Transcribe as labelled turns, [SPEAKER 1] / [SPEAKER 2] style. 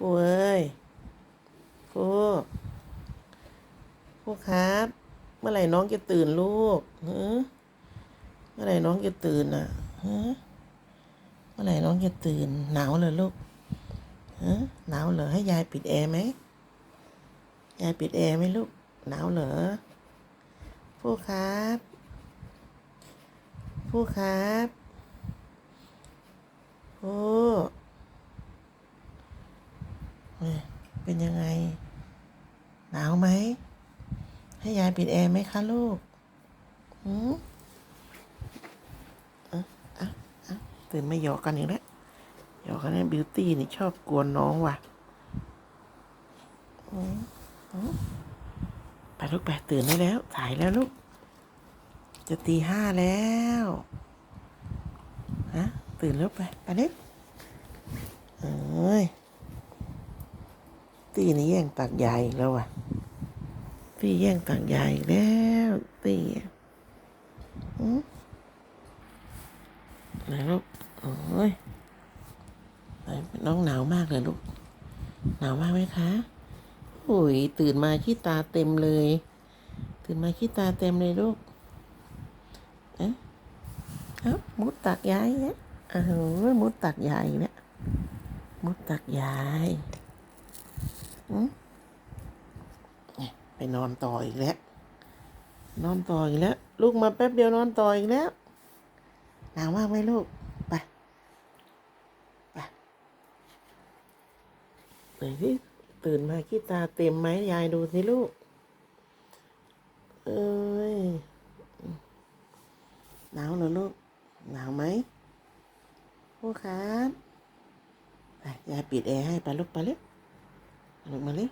[SPEAKER 1] ครูเอ้ยครูครูครับ เมื่อไหร่น้องจะตื่นลูกฮะเมื่อไหร่น้องจะตื่นอะฮะเมื่อไหร่น้องจะตื่น หนาวเหรอลูกฮะหนาวเหรอให้ยายปิดแอร์ไหมยายปิดแอร์ไหมลูก หนาวเหรอครูครับครูครับครู เป็นยังไง หนาวไหม ให้ยายปิดแอร์ไหมคะลูกหืมอะอะอะตื่นไม่หยอกกันอีกแล้วหยอกกันนะบิวตี้นี่ชอบกวนน้องว่ะหืมหืมไปลูกไปตื่นได้แล้วสายแล้วลูก จะตีห้าแล้วฮะตื่นแล้วไปไปเล็กเอ้ย ตีนี่แย่งตักยายอีกแล้วว่ะตีแย่งตักยายอีกแล้วตีอืมไหนลูกโอ้ยไหนน้องหนาวมากเลยลูก หนาวมากไหมคะโอ้ยตื่นมาขี้ตาเต็มเลย ตื่นมาขี้ตาเต็มเลยลูกเอ๊ะเอ้ามุดตักยายเนี่ยเออมุดตักยายเนี่ยมุดตักยาย ไปนอนต่ออีกแล้ว นอนต่ออีกแล้ว ลูกมาแป๊บเดียวนอนต่ออีกแล้ว หนาวมากไหมลูก ไป ไปไหนที่ตื่นมาขี้ตาเต็มไหมยายดูสิลูก เอ้ย หนาวเหรอลูก หนาวไหมพ่อครับไปยายปิดแอร์ให้ไปลูกไปเร็วลูก มาเร็ว